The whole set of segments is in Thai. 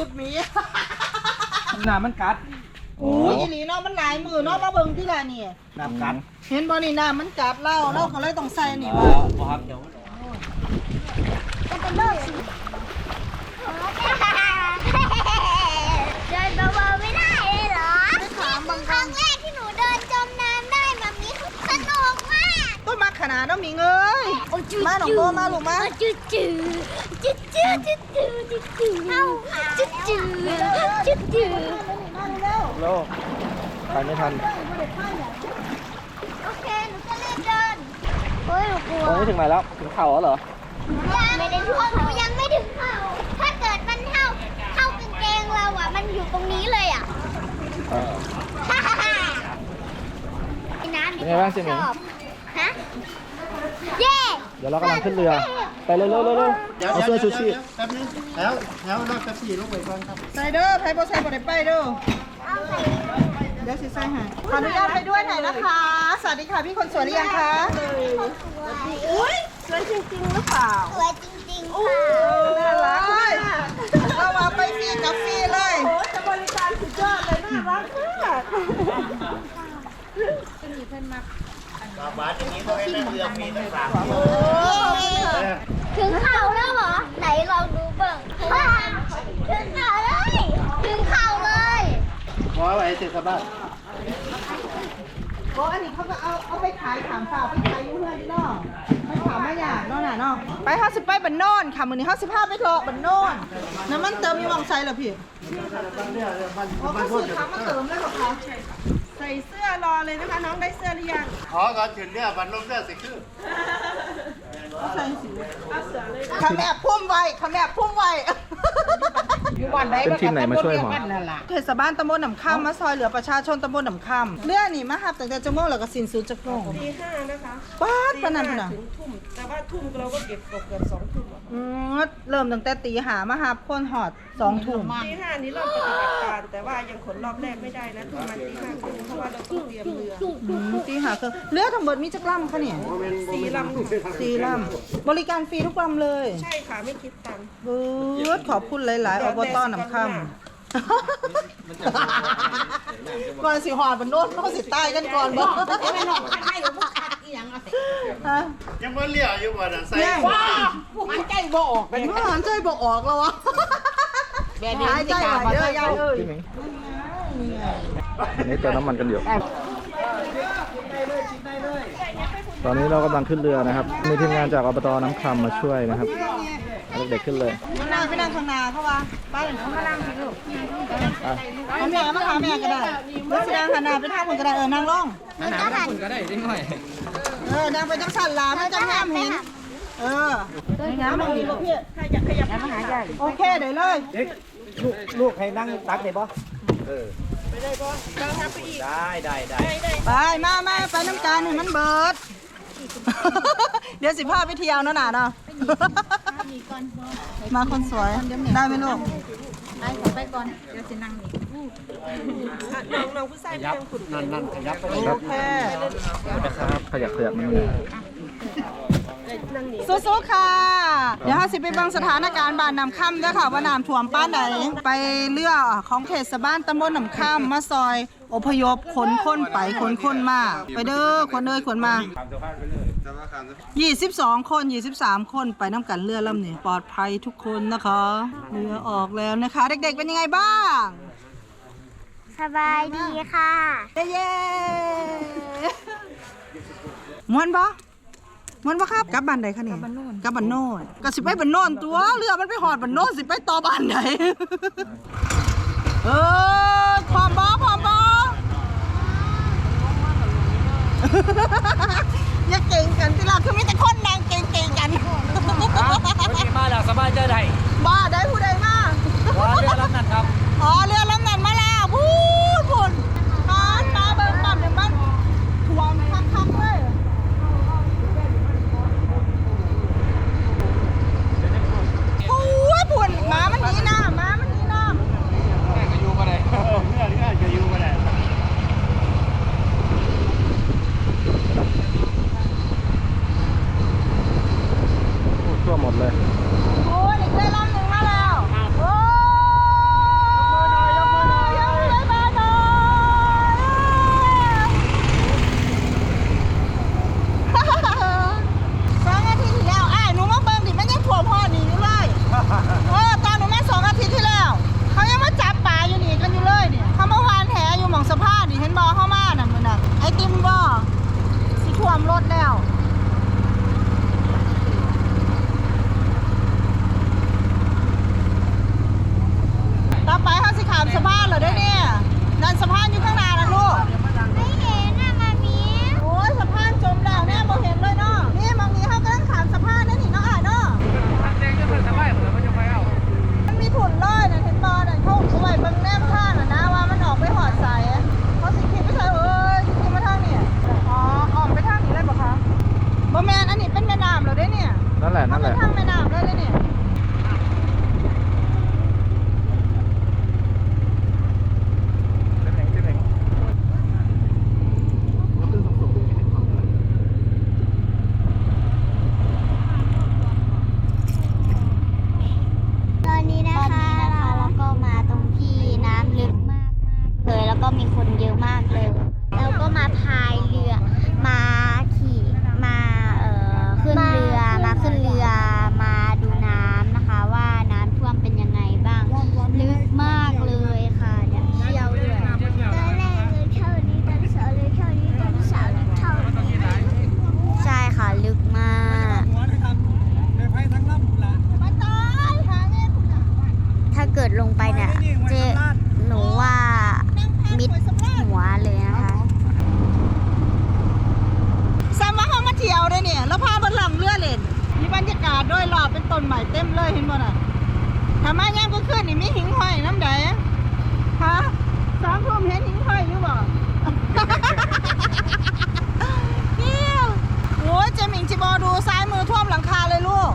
ุดมีหน้ามันกัดโอ้ยอีหลีเนาะมันหลายมือเนาะมาเบิ่งที่ละนี่ หน้ากัดเห็นบ่นี่น้ำมันกัดเหล้าเหล้าก็เลยต้องใส่นี่ว่าบ่ครับเดี๋ยวก็เป็นเลกสิเดินเบาๆไม่ได้เลยเหรอครั้งแรกที่หนูเดินจมน้ำได้แบบนี้คือสนุกมากต้นมาขนาดน้องมีเงยมาหนองโตมาลูกมาจืดจืดจืดจืดจืดจืดจืดเอ้า จืดจืดจืดโลไปไม่ทันโอเคหนูจะเล่นเดินโอ้ยหนูกลัวตรงนี้ถึงไหนแล้ว ถึงเข่าแล้วเหรอยังไม่ได้ถึงหนูยังไม่ถึงเข้าถ้าเกิดมันเข้าเข้ากางเกงเราอะมันอยู่ตรงนี้เลยอะฮ่าฮ่าฮ่าไอ้น้ำเป็นไงบ้างเสี่ยหมิงชอบฮะเย้เดี๋ยวเรากำลังขึ้นเรือ ไปเร็วๆเร็วๆเร็วๆเอาเสื้อชูชีพแป๊บนึงแล้วแล้วรถแท็กซี่ลงไปก่อนครับใส่เด้อไผบ่ใส่บ่ได้ไปเด้อเอาใส่เดี๋ยวสิใส่ให้ขออนุญาตไปด้วยหน่อยนะคะ สวัสดีค่ะพี่คนสวยหรือยังคะอุ้ยสวยจริงๆหรือเปล่าสวยจริงๆค่ะน่ารักเลยเรามาไปฟรีกับฟรีเลยโอ้จะบริการสุดยอดเลยน่ารักมากบา บาทอย่างนี้เขาให้นั่งเรือฟรีตั้งสามโอ้ถึงเข่าแล้วเหรอ ไหนลองดูเบิ่งว้าวถึงเข่าเลย ถึงเข่าเลยพอไว้เสร็จสบายโอ้อันนี้เขาก็เอาเอาไปขายถามข่าวไปขายอยุ่เพื่อนที่นอกไม่ถามไม่อยากเนอกน่ะเนาะไปห้าสิบไปบันโนนค่ะมือนี้ห้าสิบห้าไปเถอะบันโนนน้ำมันเติมมีวางใส่เหรอพี่อ๋อก็คือทำมาเติมแล้วเหรอคะใส่เสื้อรอเลยนะคะ น้องได้เสื้อหรือยังขอก่อนถึงเนี่ยบันลมเรือสิคือใส่สิคำแอบพุ่มไว้คำแอบพุ่มไว้เป็นทีมไหนมาช่วยหมอ เทศบาลตำบลหนำค่ำมาซอยเหลือประชาชนตำบลหนำค่ำเรื่องนี่มาหับตั้งแต่จังโมงแล้วก็สิ้นสุดจักโมงตีห้านะคะป้าดปานนันพุ่นน่ะถึงทุ่ม แต่ว่าทุ่มเราก็เก็บตกเกือบสองทุ่มอะอืมเริ่มตั้งแต่ตีหามาหับคนหอดสองทุ่มตีห้านี้เริ่มปฏิบัติการแต่ว่ายังขนรอบแรกไม่ได้นะประมาณตีห้าครึ่งเพราะว่าเราต้องเตรียมเรืออืมตีหาคือเรือทั้งหมดมีจักรลำคะเนี่ยสี่ลำค่ะสี่ลำบริการฟรีทุกลำเลยใช่ค่ะไม่คิดตังค์เบิดขอบคุณหลายๆอบตหนำค่ำก่อนสิหอดบนโน้นเขาสิตายกันก่อนบ่ ฮะยังไม่เลี้ยวอยู่บ่น่ะใส่มันใจบ่ออกเป็นมันใจบ่ออกแล้ววะแบบนี้ใจไหวเด้อยายเอ้ยพี่หมิงอันนี้เติมน้ำมันกันอยู่ ตอนนี้เรากำลังขึ้นเรือนะครับ มีทีมงานจากอบตน้ำคำมาช่วยนะครับเอาเด็กๆขึ้นเลยมานั่งไปนั่งข้างหน้าเขาว่าป้าเดี๋ยวเขามานั่งสิลูกไปเอาแม่มาหาแม่ก็ได้เมื่อสินั่งหันหน้าไปทางคนก็ได้เออนั่งลง มันจะหัน เออนั่งไปจังสั่นลามันจะแง้มเห็นเออน้ำมันดีกว่าพี่โอเคเดี๋ยวเลยลูกลูกให้นั่งตักได้ปะเออได้ได้ได้ไปมามาไปน้ำจานให้มันเบิด เดี๋ยวสิพาไปเที่ยวเนาะน่ะเนาะมาคนสวยได้ไหมลูก อะน้องน้องผู้ชายเป็นยังขุดนั่นนั่นขยับไปโอเคนะครับขยับขยับนิดนึงน้างนี้สู้ๆค่ะ เดี๋ยวห้าสิไปเบังสถานการณ์บ้านน้ำค่ำด้วยค่ะ ว่าน้ำท่วมป้านไหน ไปเรือของเขตสะบ้านตำบลน้ำค่ำมาซอย อพยพขนคนไปขนคนมา ไปเด้อคนเอ้ยขนมา 22คน23คนไปน้ำกันเรือลำนี้ปลอดภัยทุกคนนะคะเรือออกแล้วนะคะ เด็กๆเป็นยังไงบ้าง สบายดีค่ะเย้เย้มวนปะมวนปะครับกลับบ้านใดคะเนี่ยกลับบ้านโน่นกลับบ้านโน่นก็สิไปบ้านโน่นตัวเรือมันไปหอดบ้านโน่นสิไปต่อบ้านไหนเออพร้อมบอพร้อมบอ อย่าเก่งกันที่เราคือมีแต่คนนางเก่งๆกันวันนี้มาแล้วสบายใจได้บ้าได้ผู้ใดมาว่าเรือลำนั้นครับอ๋อเรือลำนั้น เกิดลงไปเนี่ยเจ๊หนูว่ามิดหัวเลยนะคะซ้ำว่าเขามาเที่ยวเลยเนี่ย แล้วพาเบิ่งหลังเรือเล่นมีบรรยากาศด้วยรอบเป็นต้นใหม่เต็มเลยเห็นบ่น่ะถ้ามาย่างก็ขึ้นนี่มีหิงห้อยน้ำใดอะฮะสองทุ่มเห็นหิงห้อยอยู่บ่เที่ยวโอ้ยเจมิงจิบอดูซ้ายมือท่วมหลังคาเลยลูก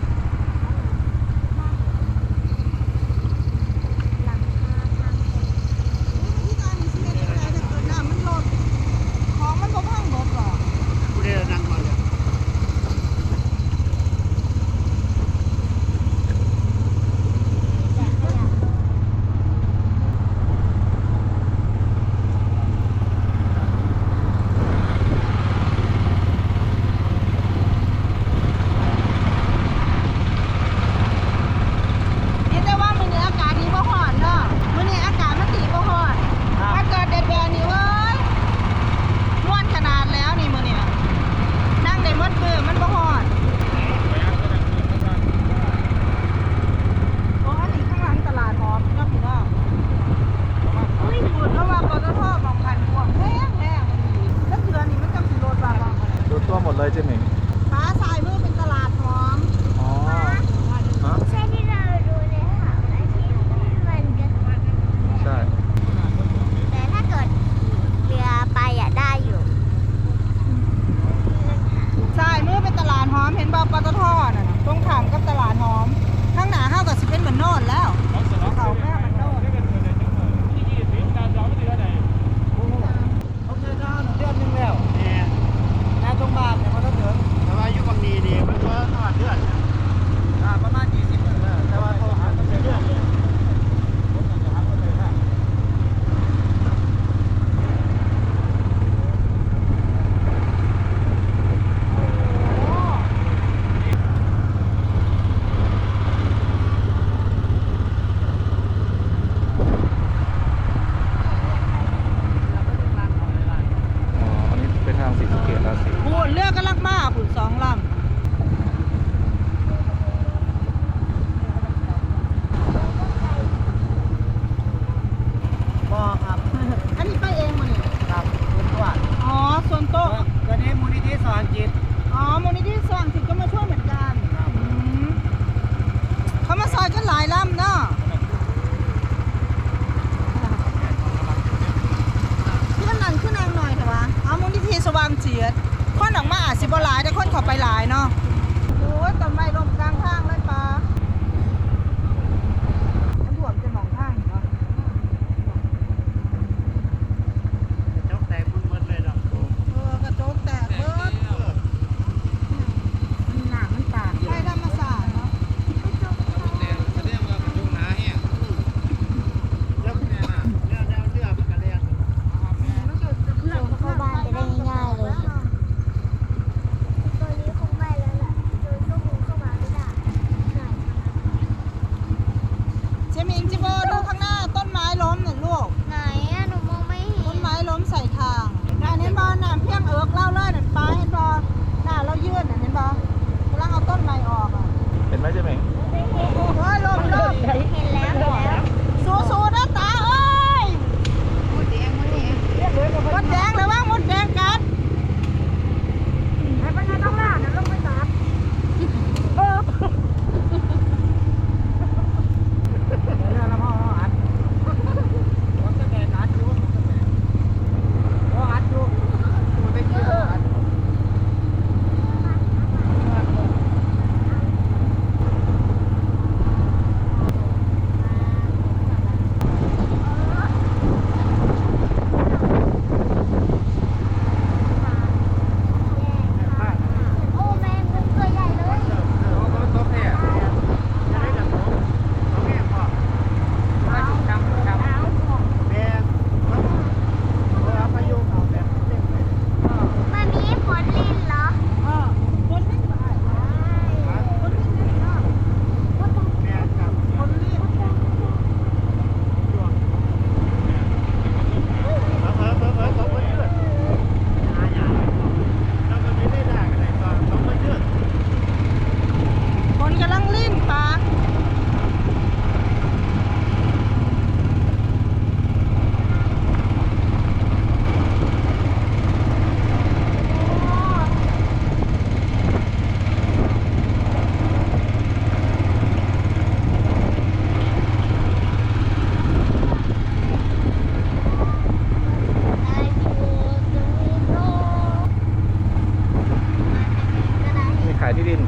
ได้นี่ขายที่ดิน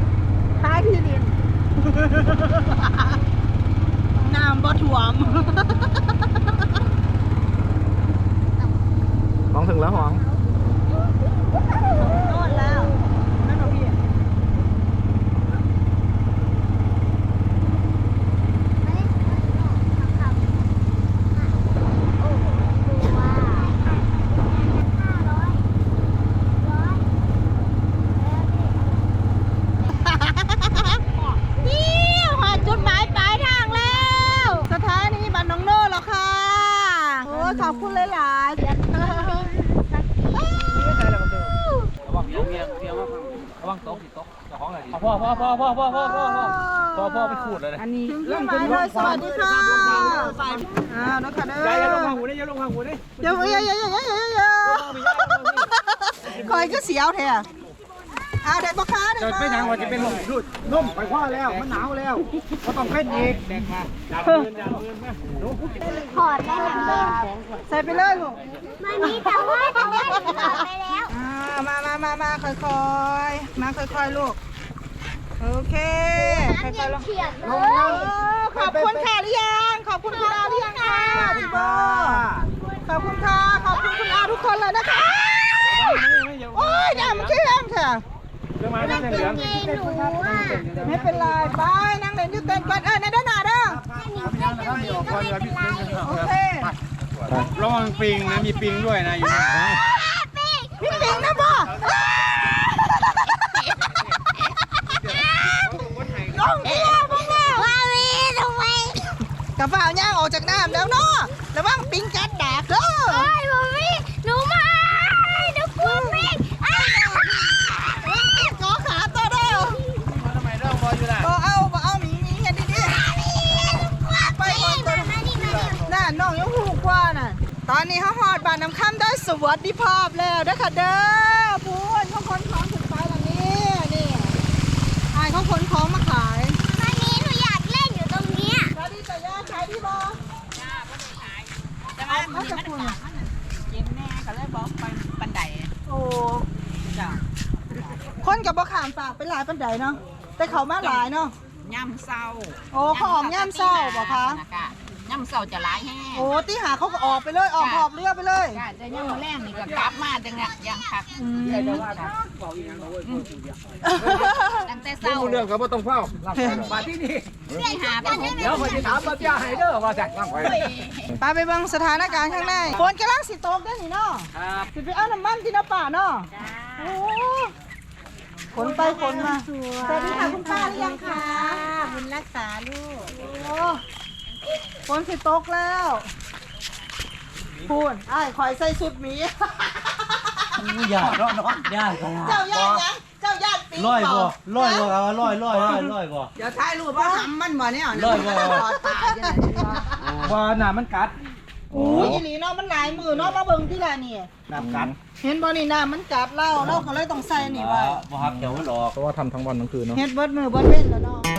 ท้ายที่ดิน น้ำบ่ถ่วม ห้องถึงแล้วห้อง โน่นแล้ว นั่นเหรอพี่ โอ้ดูว่าห้าร้อยร้อย นี่หาจุดหมายปลายทางแล้ว สถานีบ้านน้องโน่แล้วค่ะ โอ้ยขอบคุณหลายๆ ระวังเมียเมียเมียว่า ระวังโต๊ะสิโต๊ะเจ้าของอะไรดีพ่อพ่อพ่อพ่อพ่อพ่อพ่อพ่อพ่อพ่อไปขูดเลยนะถึงจุดหมายเลยสวัสดีค่ะอ่าน้องขันเอ้ยอย่าลงทางหูนี่อย่าลงทางหูนี่เดี๋ยวเอ้ยเอ้ยเอ้ยเอ้ยเอ้ยเอ้ยคอยก็เสียวแท้ อ้าวเด็กพ่อค้าเด็กจะพ่อไปทางว่าจะเป็นลมดูดนุ่มไปคว้าแล้วมันหนาวแล้วก็ต้องเป็นอีกแดงมาดับเงินดับเงินมาถอดได้หนังเดียวใส่ไปเลยลูกมันมีแต่ว่าแต่ว่าถอดไปแล้วอ่ามามามามาค่อยๆมาค่อยๆลูกโอเคค่อยๆลงเฉียดเลโอ้ยขอบคุณค่ะหรือยังขอบคุณคุณอาหรือยังค่ะพี่โบขอบคุณค่ะขอบคุณคุณอาทุกคนเลยนะคะโอ้ยเนี่ยมันขี้แรงค่ะ เรื่องมาเรื่งเหลืองหนูอะไม่เป็นไรไปนั่งเล่นอยู่เต็นก่อนเออในด้านหน้าเด้อให้หนูเล่นกางเกงก็ไม่เป็นไรโอเคระวังปิงนะมีปิงด้วยนะอยู่พี่ปิงนะพ่อน้องเมียพ่อแม่ว่ามีทำไมกระเป๋าย่างออกจากน้ำแล้วเนาะระวังปิงกัดดากเด้อ เฮ้ยบอมี่หนูมาหนูกลัวมิ่งอ้าว กอขาตัวเด้อ ทำไมเรื่องบอลอยู่ล่ะ บ่เอาบ่เอาหมีหมีกันดีๆไปก่อนตัวน่ะน้องยังหูกว่าน่ะ ตอนนี้เขาหอดบานน้ำข้ามได้สวัสดิภาพแล้วเด้อค่ะเด้อพูนเขาขนของถึงไปแล้วนี่นี่อายเขาขนของมาขายวันนี้หนูอยากเล่นอยู่ตรงเนี้ยสวัสดีจ้ะย่าขายที่บ่จ้าบ่ได้ขายแต่ว่ามันจะคุณเย็นแน่ก็เลยบอกไปบันไดโอ้จ้ะคนกับบ่ขามฝากไปหลายปันใดเนาะแต่เขามาหลายเนาะย่ำเศร้าโอ้เขาออกย่ามเศร้าบ่คะ ย่ำเศร้าจะหลายแห้งโอ้ตีหาเขาก็ออกไปเลยออกหอบเรือไปเลยก็จะย่ำมาแรงนี่ก็กลับมาจังเงี้ยยังคักอืมตั้งแต่เศร้าเรื่องเขาไม่ต้องเฝ้ามาที่นี่ที่หาไปหกเดี๋ยวคนจะถามป้าจ้าให้เด้อว่าจะร่างไว้ปาไปเบิ่งสถานการณ์ข้างในฝนกำลังสิตกเด้อนี่เนาะครับสิไปเอาน้ำมันที่น้ำป่าเนาะโอ้ขนไปขนมาสวัสดีค่ะคุณป้าหรือยังคะบุญรักษาลูกโอ้ ฝนสิตกแล้วพูนไอ้ายคอยใส่สุดหมีอย่าเนาะเนาะอย่าขนาดเจ้าย่านยังเจ้าย่านปีร้อยบ่ร้อยบ่เอาร้อยร้อยร้อยร้อยบ่ เดี๋ยวถ่ายรูปว่าทำมันบ่เนี่ยร้อยบ่ตายจังได๋วะว่าหนามันกัดโอ้ยอีหลีเนาะมันหลายมือเนาะมาเบิ่งที่ละนี่น้ำกัดเห็นบ่นี่น้ำมันกัดเล่าเราก็เลยต้องใส่นี่ไว้บ่ฮักเดี๋ยวมันออกเพราะว่าทำทั้งวันทั้งคืนเนาะ เฮ็ดเบิดมือเบิดเว้นแล้วเนาะ